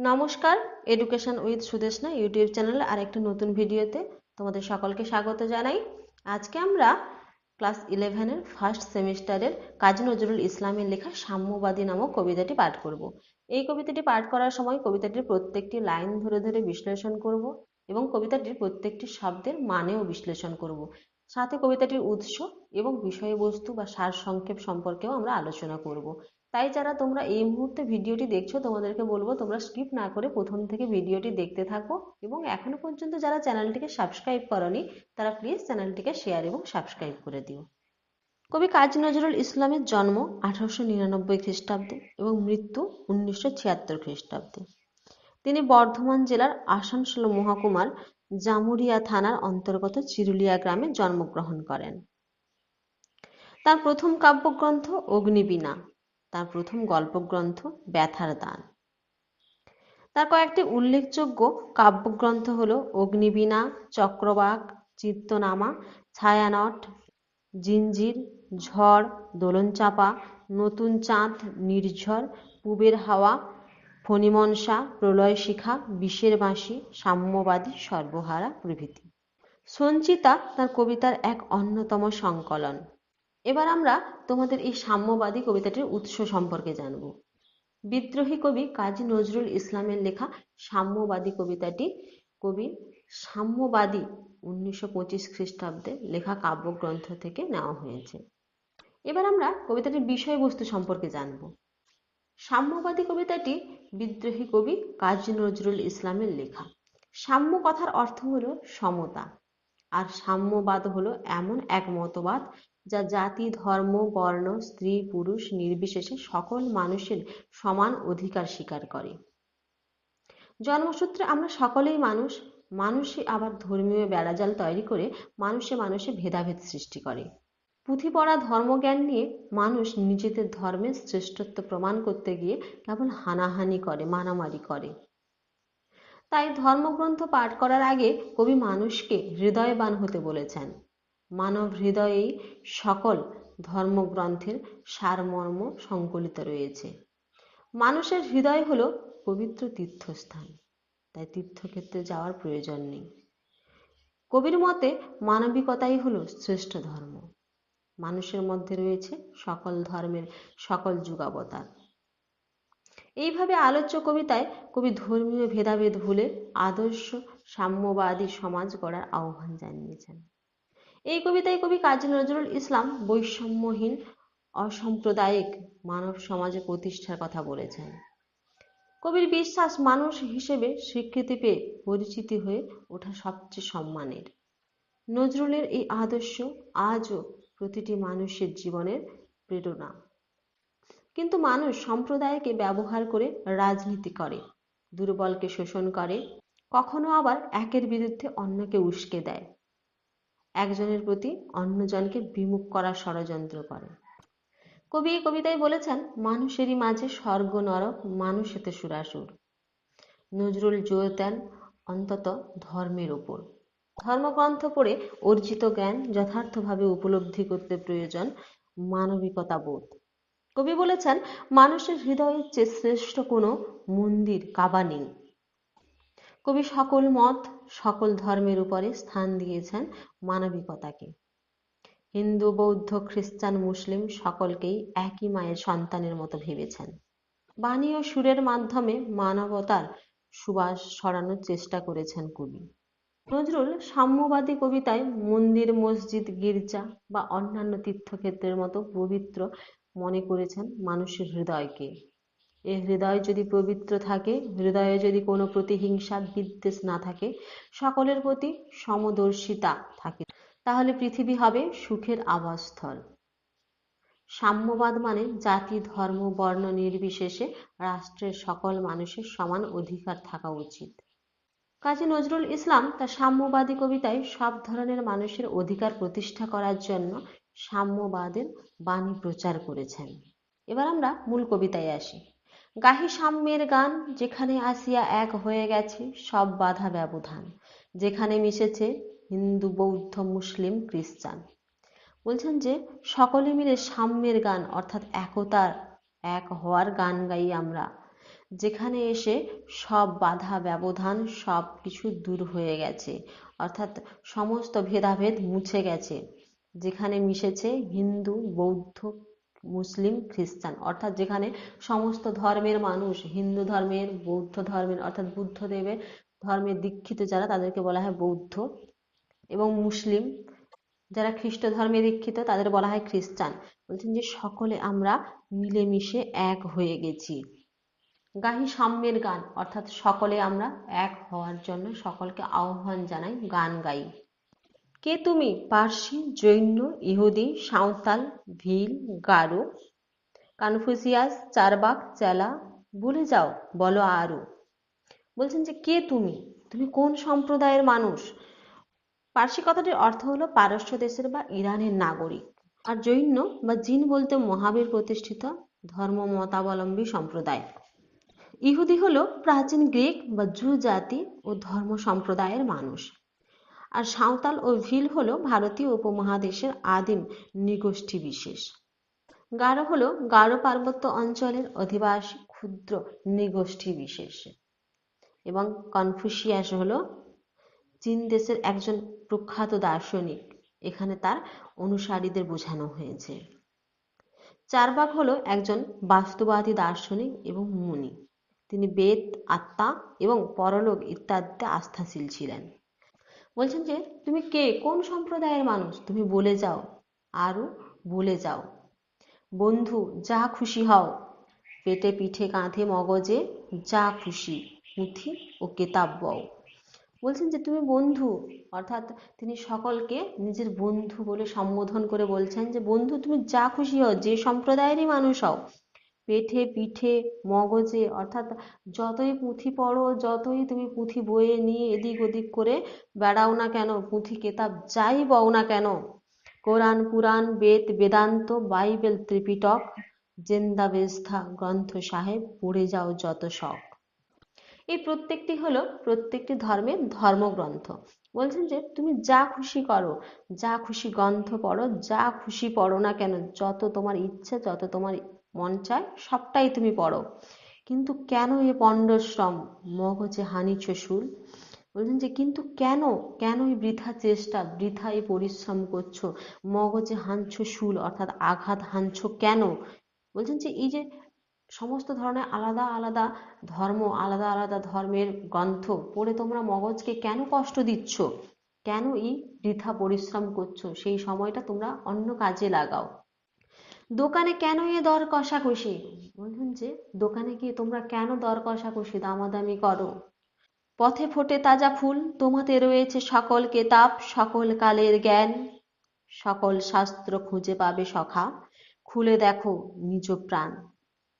নমস্কার education with Sudeshna YouTube চ্যানেলে আরেকটা নতুন ভিডিওতে তোমাদের সকলকে স্বাগত জানাই। আজকে আমরা ক্লাস ইলেভেনের ফার্স্ট সেমিস্টারের কাজী নজরুল ইসলামের লেখা সাম্যবাদী নামক কবিতাটি পাঠ করব। এই কবিতাটি পাঠ করার সময় কবিতাটির প্রত্যেকটি লাইন ধরে ধরে বিশ্লেষণ করব এবং কবিতাটির প্রত্যেকটি শব্দের মানেও বিশ্লেষণ করব। সাথে কবিতাটির উৎস এবং বিষয়বস্তু বা সার সংক্ষেপ সম্পর্কেও আমরা আলোচনা করব। তাই যারা তোমরা এই মুহূর্তে ভিডিওটি দেখছ, তোমাদেরকে বলব তোমরা স্কিপ না করে প্রথম থেকে ভিডিওটি দেখতে থাকো এবং এখনও পর্যন্ত যারা চ্যানেলটিকে সাবস্ক্রাইব করনি, তারা প্লিজ চ্যানেলটিকে শেয়ার এবং সাবস্ক্রাইব করে দিও। কবি কাজী নজরুল ইসলামের জন্ম আঠারোশো নিরানব্বই খ্রিস্টাব্দে এবং মৃত্যু উনিশশো ছিয়াত্তর খ্রিস্টাব্দে। তিনি বর্ধমান জেলার আসানসোল মহকুমার জামুরিয়া থানার অন্তর্গত চিরুলিয়া গ্রামে জন্মগ্রহণ করেন। তার প্রথম কাব্যগ্রন্থ অগ্নিবীণা। তার প্রথম গল্পগ্রন্থ ব্যথার দান। তার কয়েকটি উল্লেখযোগ্য কাব্যগ্রন্থ হল অগ্নিবীণা, চক্রবাক, চিত্তনামা, ছায়ানট, জিঞ্জির, ঝড়, দোলনচাপা, নতুন চাঁদ, নির্ঝর, পুবের হাওয়া, ফণিমনসা, প্রলয় শিখা বাঁশি, সাম্যবাদী সর্বহারা প্রভৃতি। সঞ্চিতা তার কবিতার এক অন্যতম সংকলন। এবার আমরা তোমাদের এই সাম্যবাদী কবিতাটির উৎস সম্পর্কে জানব। বিদ্রোহী কবি কাজী নজরুল ইসলামের লেখা সাম্যবাদী কবিতাটি কবি সাম্যবাদী উনিশশো পঁচিশ খ্রিস্টাব্দে লেখা কাব্যগ্রন্থ থেকে নেওয়া হয়েছে। এবার আমরা কবিতাটির বিষয়বস্তু সম্পর্কে জানব। সাম্যবাদী কবিতাটি বিদ্রোহী কবি কাজী নজরুল ইসলামের লেখা। সাম্য কথার অর্থ হলো সমতা, আর সাম্যবাদ হলো এমন এক মতবাদ যা জাতি, ধর্ম, বর্ণ, স্ত্রী, পুরুষ, নির্বিশেষে সকল মানুষের সমান অধিকার স্বীকার করে। জন্মসূত্রে আমরা সকলেই মানুষ। মানুষই আবার ধর্মীয় বেড়াজাল তৈরি করে মানুষে মানুষে ভেদাভেদ সৃষ্টি করে। পুঁথি পড়া ধর্মজ্ঞান নিয়ে মানুষ নিজেদের ধর্মের শ্রেষ্ঠত্ব প্রমাণ করতে গিয়ে কেবল হানাহানি করে, মারামারি করে। তাই ধর্মগ্রন্থ পাঠ করার আগে কবি মানুষকে হৃদয়বান হতে বলেছেন। মানব হৃদয়েই সকল ধর্মগ্রন্থের সারমর্ম সংকলিত রয়েছে। মানুষের হৃদয় হলো পবিত্র তীর্থস্থান, তাই তীর্থক্ষেত্রে যাওয়ার প্রয়োজন নেই। কবির মতে মানবিকতাই হলো শ্রেষ্ঠ ধর্ম। মানুষের মধ্যে রয়েছে সকল ধর্মের সকল যুগাবতার। এইভাবে আলোচ্য কবিতায় কবি ধর্মীয় ভেদাভেদ ভুলে আদর্শ সাম্যবাদী সমাজ গড়ার আহ্বান জানিয়েছেন। এই কবিতায় কবি কাজী নজরুল ইসলাম বৈষম্যহীন, অসাম্প্রদায়িক মানব সমাজে প্রতিষ্ঠার কথা বলেছেন। কবির বিশ্বাস মানুষ হিসেবে স্বীকৃতি পেয়ে পরিচিতি হয়ে ওঠা সবচেয়ে সম্মানের। নজরুলের এই আদর্শ আজও প্রতিটি মানুষের জীবনের প্রেরণা। কিন্তু মানুষ সম্প্রদায়কে ব্যবহার করে রাজনীতি করে, দুর্বলকে শোষণ করে, কখনো আবার একের বিরুদ্ধে অন্যকে উস্কে দেয়। একজনের প্রতি অন্যজনকে বিমুখ করার ষড়যন্ত্র করে। কবি এই কবিতায় বলেছেন, মানুষেরই মাঝে স্বর্গ নরক, মানুষ এতে সুরাসুর। নজরুল জোর দেন অন্তত ধর্মের ওপর ধর্মগ্রন্থ পড়ে অর্জিত জ্ঞান যথার্থভাবে উপলব্ধি করতে প্রয়োজন মানবিকতা বোধ। কবি বলেছেন, মানুষের হৃদয়ের চেয়ে শ্রেষ্ঠ কোনো মন্দির কাবা নেই। কবি সকল মত, সকল ধর্মের উপরে স্থান দিয়েছেন মানবিকতাকে। হিন্দু, বৌদ্ধ, খ্রিস্টান, মুসলিম সকলকেই একই মায়ের সন্তানের মতো ভেবেছেন। বাণী ও সুরের মাধ্যমে মানবতার সুবাস ছড়ানোর চেষ্টা করেছেন কবি। নজরুল সাম্যবাদী কবিতায় মন্দির, মসজিদ, গির্জা বা অন্যান্য তীর্থক্ষেত্রের মতো পবিত্র মনে করেছেন মানুষের হৃদয়কে। এ হৃদয় যদি পবিত্র থাকে, হৃদয়ে যদি কোনো প্রতিহিংসা বিদ্বেষ না থাকে, সকলের প্রতি সমদর্শিতা থাকে। তাহলে পৃথিবী হবে সুখের আবাসস্থল। সাম্যবাদ মানে জাতি, ধর্ম, বর্ণ নির্বিশেষে রাষ্ট্রের সকল মানুষের সমান অধিকার থাকা উচিত। কাজী নজরুল ইসলাম তার সাম্যবাদী কবিতায় সব ধরনের মানুষের অধিকার প্রতিষ্ঠা করার জন্য সাম্যবাদের বাণী প্রচার করেছেন। এবার আমরা মূল কবিতায় আসি। গাহি সাম্যের গান যেখানে আসিয়া এক হয়ে গেছে সব বাধা ব্যবধান, যেখানে মিশেছে হিন্দু, বৌদ্ধ, মুসলিম, খ্রিস্টান। বলছেন যে, সকলে মিলে সাম্যের গান, অর্থাৎ একতার এক হওয়ার গান গাই আমরা, যেখানে এসে সব বাধা ব্যবধান, সব কিছু দূর হয়ে গেছে, অর্থাৎ সমস্ত ভেদাভেদ মুছে গেছে, যেখানে মিশেছে হিন্দু, বৌদ্ধ মুসলিম, খ্রিস্টান। অর্থাৎ যেখানে সমস্ত ধর্মের মানুষ, হিন্দু ধর্মের, বৌদ্ধ ধর্মের, অর্থাৎ বুদ্ধদেবের ধর্মের দীক্ষিত যারা, তাদেরকে বলা হয় বৌদ্ধ। এবং মুসলিম যারা খ্রিস্ট ধর্মে দীক্ষিত, তাদের বলা হয় খ্রিস্টান। বলছেন যে সকলে আমরা মিলেমিশে এক হয়ে গেছি। গাহি সাম্যের গান, অর্থাৎ সকলে আমরা এক হওয়ার জন্য সকলকে আহ্বান জানাই, গান গাই। কে তুমি? পার্সি জৈন ইহুদি, সাঁওতাল, ভিল, গারো, কনফুসিয়াস, চারবাক, চেলা, ভুলে যাও, বলো আরও। বলছেন যে কে তুমি? তুমি কোন সম্প্রদায়ের মানুষ? পার্সি কথাটির অর্থ হলো পারস্য দেশের বা ইরানের নাগরিক। আর জৈন বা জিন বলতে মহাবীর প্রতিষ্ঠিত ধর্ম মতাবলম্বী সম্প্রদায়। ইহুদি হলো প্রাচীন গ্রিক বা জু জাতি ও ধর্ম সম্প্রদায়ের মানুষ। আর সাঁওতাল ও ভিল হল ভারতীয় উপমহাদেশের আদিম নৃগোষ্ঠী বিশেষ। গারো হল গারো পার্বত্য অঞ্চলের অধিবাসী ক্ষুদ্র নৃগোষ্ঠী বিশেষ। এবং কনফুসিয়াস হল চীন দেশের একজন প্রখ্যাত দার্শনিক। এখানে তার অনুসারীদের বোঝানো হয়েছে। চারবাক হল একজন বাস্তবাদী দার্শনিক এবং মুনি। তিনি বেদ, আত্মা এবং পরলোক ইত্যাদিতে আস্থাশীল ছিলেন। বলছেন যে, তুমি কে? কোন সম্প্রদায়ের মানুষ? তুমি বলে যাও। আরও বলে যাও। বন্ধু, যা খুশি হও। পেটে পিঠে কাঁধে মগজে যা খুশি, পুঁথি ও কেতাব বও। বলছেন যে, তুমি বন্ধু। অর্থাৎ তিনি সকলকে নিজের বন্ধু বলে সম্বোধন করে বলছেন যে, বন্ধু, তুমি যা খুশি হও, যে সম্প্রদায়েরই মানুষ হও পেটে পিঠে, মগজে, অর্থাৎ যতই পুঁথি পড়ো, যতই তুমি পুঁথি বয়ে নিয়ে এদিক ওদিক করে বেড়াও না কেন, পুঁথি, কেতাব যাই বও না কেন, Quran, Purana, Veda, Vedanta, Bible, Tripitaka, Zendavesta, Granth Sahib, পড়ে যাও যত শখ। এই প্রত্যেকটি হলো প্রত্যেকটি ধর্মের ধর্মগ্রন্থ। বলছেন যে তুমি যা খুশি করো, যা খুশি গ্রন্থ পড়ো, যা খুশি পড়ো না কেন, যত তোমার ইচ্ছে, যত তোমার মন চায় সবটাই তুমি পড়ো। কিন্তু কেন এ পণ্ডশ্রম মগজে হানিছ শুল বলছেন যে, কিন্তু কেন? কেন এই বৃথা চেষ্টা, বৃথা এই পরিশ্রম করছ? মগজে হানছ শুল অর্থাৎ আঘাত হানছ কেন? বলছেন যে, এই যে সমস্ত ধরনের আলাদা আলাদা ধর্ম, আলাদা আলাদা ধর্মের গ্রন্থ পড়ে তোমরা মগজকে কেন কষ্ট দিচ্ছ? কেন এই বৃথা পরিশ্রম করছ? সেই সময়টা তোমরা অন্য কাজে লাগাও। দোকানে কেন এ দর কষাকষি? বলছেন যে, দোকানে গিয়ে তোমরা কেন দর কষাকষি, দামাদামি করো? পথে ফোটে তাজা ফুল, তোমাতে রয়েছে সকল কেতাব, সকল কালের জ্ঞান, সকল শাস্ত্র খুঁজে পাবে সখা, খুলে দেখো নিজ প্রাণ।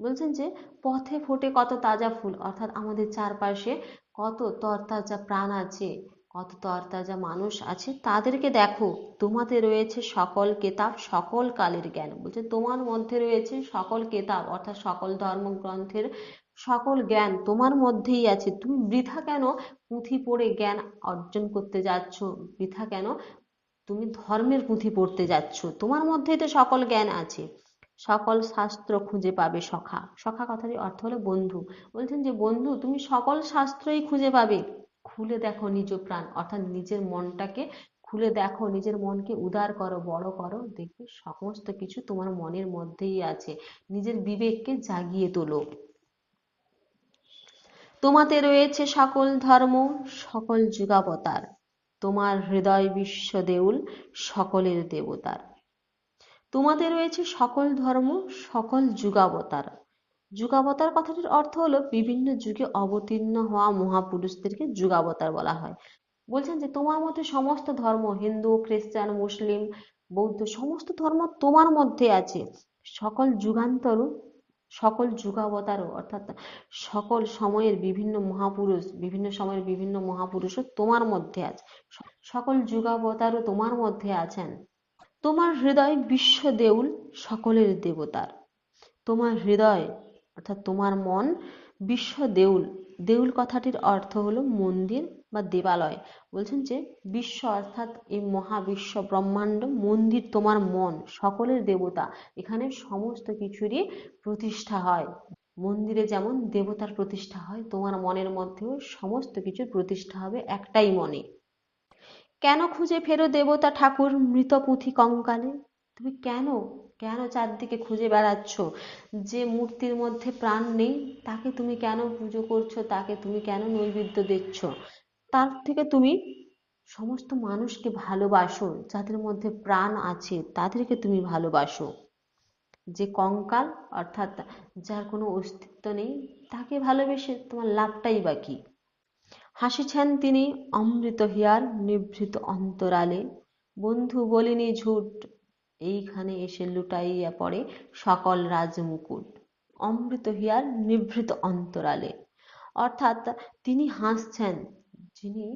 বলছেন যে, পথে ফোটে কত তাজা ফুল, অর্থাৎ আমাদের চারপাশে কত তরতাজা প্রাণ আছে কত তরতাজা মানুষ আছে, তাদেরকে দেখো। তোমাতে রয়েছে সকল কেতাব, সকল কালের জ্ঞান। বলছে, তোমার মধ্যে রয়েছে সকল কেতাব, অর্থাৎ সকল ধর্মগ্রন্থের সকল জ্ঞান তোমার মধ্যেই আছে। তুমি বৃথা কেন পুঁথি পড়ে জ্ঞান অর্জন করতে যাচ্ছ? বৃথা কেন তুমি ধর্মের পুঁথি পড়তে যাচ্ছ? তোমার মধ্যেই তো সকল জ্ঞান আছে। সকল শাস্ত্র খুঁজে পাবে সখা। সখা কথাটির অর্থ হলো বন্ধু। বলছেন যে, বন্ধু, তুমি সকল শাস্ত্রই খুঁজে পাবে। খুলে দেখো নিজ প্রাণ, অর্থাৎ নিজের মনটাকে খুলে দেখো, নিজের মনকে উদার করো, বড় করো, দেখবে সমস্ত কিছু তোমার মনের মধ্যেই আছে। নিজের বিবেককে জাগিয়ে তোলো। তোমাতে রয়েছে সকল ধর্ম, সকল যুগাবতার। তোমার হৃদয় বিশ্ব দেউল, সকলের দেবতার। তোমাতে রয়েছে সকল ধর্ম, সকল যুগাবতার। যুগাবতার কথাটির অর্থ হলো বিভিন্ন যুগে অবতীর্ণ হওয়া মহাপুরুষদেরকে যুগাবতার বলা হয়। বলছেন যে, তোমার মধ্যে সমস্ত ধর্ম, হিন্দু, খ্রিস্টান, মুসলিম, বৌদ্ধ, সমস্ত ধর্ম তোমার মধ্যে আছে। সকল যুগান্তর সকল যুগাবতারও, অর্থাৎ সকল সময়ের বিভিন্ন মহাপুরুষ, বিভিন্ন সময়ের বিভিন্ন মহাপুরুষও তোমার মধ্যে আছে। সকল যুগাবতারও তোমার মধ্যে আছেন। তোমার হৃদয় বিশ্ব দেউল সকলের দেবতার। তোমার হৃদয় অর্থাৎ তোমার মন বিশ্ব দেউল। দেউল কথাটির অর্থ হলো মন্দির বা দেবালয়। বলছেন যে বিশ্ব অর্থাৎ এই মহাবিশ্ব, ব্রহ্মাণ্ড, মন্দির তোমার মন, সকলের দেবতা। এখানে সমস্ত কিছুরই প্রতিষ্ঠা হয়। মন্দিরে যেমন দেবতার প্রতিষ্ঠা হয়, তোমার মনের মধ্যেও সমস্ত কিছুর প্রতিষ্ঠা হবে একটাই মনে। কেন খুঁজে ফেরো দেবতা ঠাকুর মৃত পুঁথি কঙ্কালে? তুমি কেন? কেন চারদিকে খুঁজে বেড়াচ্ছ? যে মূর্তির মধ্যে প্রাণ নেই, তাকে তুমি কেন পুজো করছ? তাকে তুমি কেন নৈবেদ্য দিচ্ছ? তার থেকে তুমি সমস্ত মানুষকে ভালোবাসো, যাদের মধ্যে প্রাণ আছে, তাদেরকে তুমি ভালোবাসো। যে কঙ্কাল, অর্থাৎ যার কোনো অস্তিত্ব নেই, তাকে ভালোবেসে তোমার লাভটাই বা কি? হাসিছেন তিনি অমৃত হিয়ার, নিভৃত অন্তরালে। বন্ধু বলিনি ঝুট এইখানে এসে লুটাইয়া পড়ে সকল রাজমুকুট। অমৃত হিয়ার নিভৃত অন্তরালে। অর্থাৎ তিনি হাসছেন। যিনি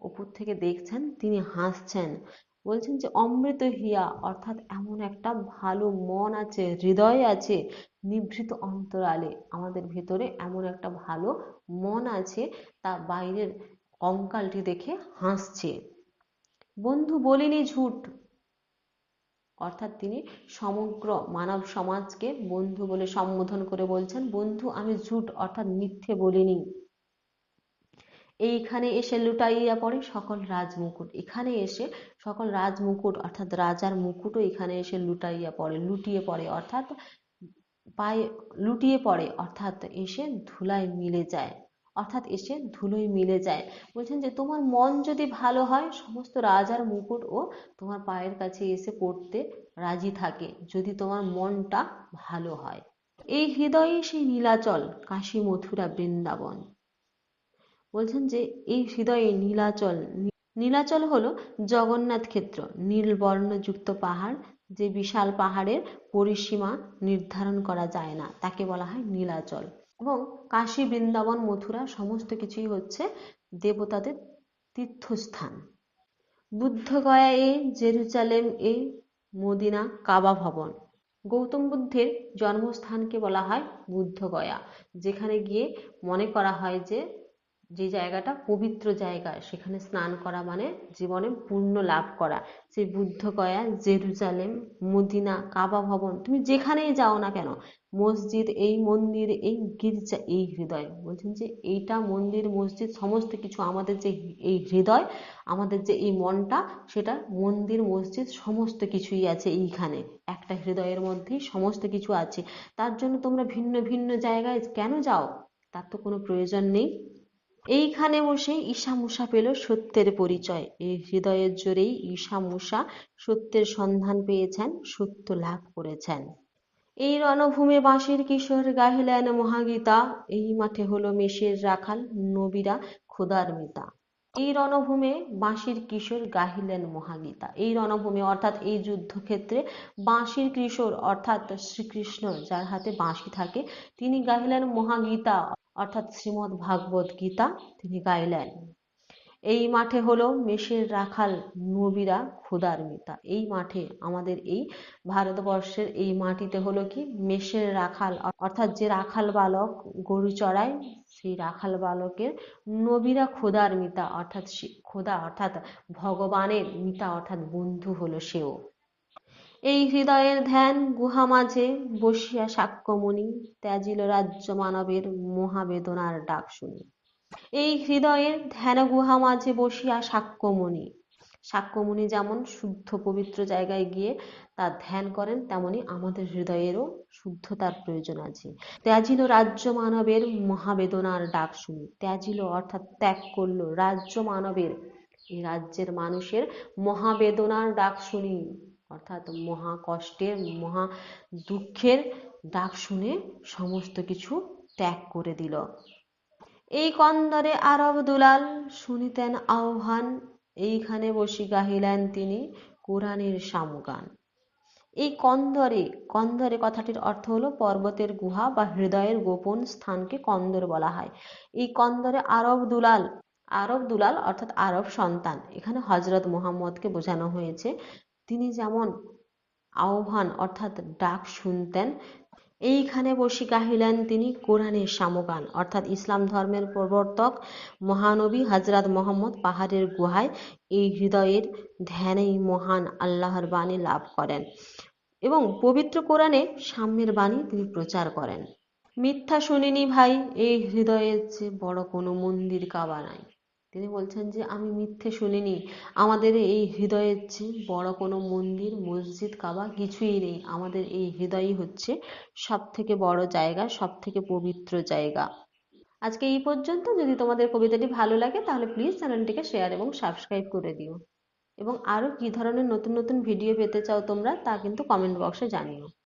উপর থেকে দেখছেন, তিনি হাসছেন। বলছেন যে, অমৃত হিয়া, অর্থাৎ এমন একটা ভালো মন আছে, হৃদয় আছে, নিভৃত অন্তরালে। আমাদের ভেতরে এমন একটা ভালো মন আছে, তা বাইরের কঙ্কালটি দেখে হাসছে। বন্ধু, বলিনি ঝুট। অর্থাৎ তিনি সমগ্র মানব সমাজকে বন্ধু বলে সম্বোধন করে বলছেন, বন্ধু, আমি ঝুট, অর্থাৎ মিথ্যে বলিনি। এইখানে এসে লুটাইয়া পড়ে সকল রাজমুকুট। এখানে এসে সকল রাজমুকুট, অর্থাৎ রাজার মুকুটও এখানে এসে লুটাইয়া পড়ে, লুটিয়ে পড়ে, অর্থাৎ পায়ে, লুটিয়ে পড়ে, অর্থাৎ এসে ধুলায় মিলে যায়। অর্থাৎ এসে ধুলোয় মিলে যায়। বলছেন যে, তোমার মন যদি ভালো হয়, সমস্ত রাজার মুকুট ও তোমার পায়ের কাছে এসে পড়তে রাজি থাকে, যদি তোমার মনটা ভালো হয়। এই হৃদয়ে সেই নীলাচল, কাশী মথুরা বৃন্দাবন। বলছেন যে, এই হৃদয়ে নীলাচল নীলাচল হলো জগন্নাথ ক্ষেত্র নীল বর্ণযুক্ত পাহাড়, যে বিশাল পাহাড়ের পরিসীমা নির্ধারণ করা যায় না, তাকে বলা হয় নীলাচল। এবং কাশী, বৃন্দাবন, মথুরা সমস্ত কিছুই হচ্ছে দেবতাদের তীর্থস্থান। বুদ্ধগয়া এ জেরুজালেম এ মদিনা, কাবা ভবন। গৌতম বুদ্ধের জন্মস্থানকে বলা হয় বুদ্ধগয়া, যেখানে গিয়ে মনে করা হয় যে যে জায়গাটা পবিত্র জায়গা, সেখানে স্নান করা মানে জীবনে পূর্ণ লাভ করা। সেই বুদ্ধগয়া জেরুজালেম, মদিনা, কাবা ভবন, তুমি যেখানেই যাও না কেন, মসজিদ, এই মন্দির, এই গির্জা, এই হৃদয়। বলছেন যে এইটা মন্দির, মসজিদ, সমস্ত কিছু আমাদের যে এই হৃদয়, আমাদের যে এই মনটা, সেটা মন্দির, মসজিদ, সমস্ত কিছুই আছে এইখানে। একটা হৃদয়ের মধ্যেই সমস্ত কিছু আছে। তার জন্য তোমরা ভিন্ন ভিন্ন জায়গায় কেন যাও? তার তো কোনো প্রয়োজন নেই। এইখানে বসে ঈশা মুসা পেল সত্যের পরিচয়। এই হৃদয়ের জোরেই ঈশা মুসা সত্যের সন্ধান পেয়েছেন, সত্য লাভ করেছেন। এই রণভূমে বাঁশির কিশোর গাহিলেন মহাগীতা, এই মাঠে হলো মেষের রাখাল, নবীরা খোদার মিতা। এই রণভূমে বাঁশির কিশোর গাহিলেন মহাগীতা। এই রণভূমি অর্থাৎ এই যুদ্ধক্ষেত্রে বাঁশির কিশোর অর্থাৎ শ্রীকৃষ্ণ, যার হাতে বাঁশি থাকে, তিনি গাহিলেন মহাগীতা। অর্থাৎ শ্রীমদ্ ভাগবত গীতা তিনি গাইলেন। এই মাঠে হলো মেষের রাখাল নবীরা ক্ষুদার মিতা এই মাঠে আমাদের এই ভারতবর্ষের এই মাটিতে হলো কি? মেষের রাখাল, অর্থাৎ যে রাখাল বালক গরু চড়ায়, সেই রাখাল বালকের নবীরা খোদার মিতা অর্থাৎ খোদা অর্থাৎ ভগবানের মিতা অর্থাৎ বন্ধু হলো সেও। এই হৃদয়ের ধ্যান গুহা মাঝে বসিয়া সাক্ষ্যমণি, ত্যাজিল রাজ্য মানবের মহাবেদনার ডাক শুনি। এই হৃদয়ের ধ্যান গুহা মাঝে বসিয়া সাক্ষ্যমণি সাক্ষ্যমণি যেমন শুদ্ধ পবিত্র জায়গায় গিয়ে তার ধ্যান করেন, তেমনি আমাদের হৃদয়েরও শুদ্ধতার প্রয়োজন আছে। ত্যাজিল রাজ্য মানবের মহাবেদনার ডাক শুনি। ত্যাজিল অর্থাৎ ত্যাগ করল রাজ্য মানবের, এই রাজ্যের মানুষের মহাবেদনার ডাক শুনি। অর্থাৎ মহা কষ্টের, মহা দুঃখের ডাক শুনে সমস্ত কিছু ত্যাগ করে দিল। এই কন্দরে আরব দুলাল শুনিতেন আহ্বান, এইখানে বসি গাহিলেন তিনি কোরআনের সামগান। এই কন্দরে কন্দরে কথাটির অর্থ হলো পর্বতের গুহা বা হৃদয়ের গোপন স্থানকে কন্দর বলা হয়। এই কন্দরে আরব দুলাল আরব দুলাল অর্থাৎ আরব সন্তান, এখানে হজরত মোহাম্মদকে বোঝানো হয়েছে। তিনি যেমন আহ্বান অর্থাৎ ডাক শুনতেন, এইখানে বসি গাহিলেন তিনি কোরআনের সামগান। অর্থাৎ ইসলাম ধর্মের প্রবর্তক মহানবী হজরত মোহাম্মদ পাহাড়ের গুহায় এই হৃদয়ের ধ্যানেই মহান আল্লাহর বাণী লাভ করেন এবং পবিত্র কোরআনে সাম্যের বাণী তিনি প্রচার করেন। মিথ্যা শুনিনি ভাই, এই হৃদয়ের চেয়ে বড় কোনো মন্দির কাবা নাই। তিনি বলছেন যে, আমি মিথ্যে শুনিনি। আমাদের এই হৃদয়ের চেয়ে বড় কোনো মন্দির, মসজিদ, কাবা কিছুই নেই। আমাদের এই হৃদয়ই হচ্ছে সব থেকে বড় জায়গা সব থেকে পবিত্র জায়গা। আজকে এই পর্যন্ত। যদি তোমাদের কবিতাটি ভালো লাগে, তাহলে প্লিজ চ্যানেলটিকে শেয়ার এবং সাবস্ক্রাইব করে দিও। এবং আরও কী ধরনের নতুন নতুন ভিডিও পেতে চাও তোমরা, তা কিন্তু কমেন্ট বক্সে জানিও।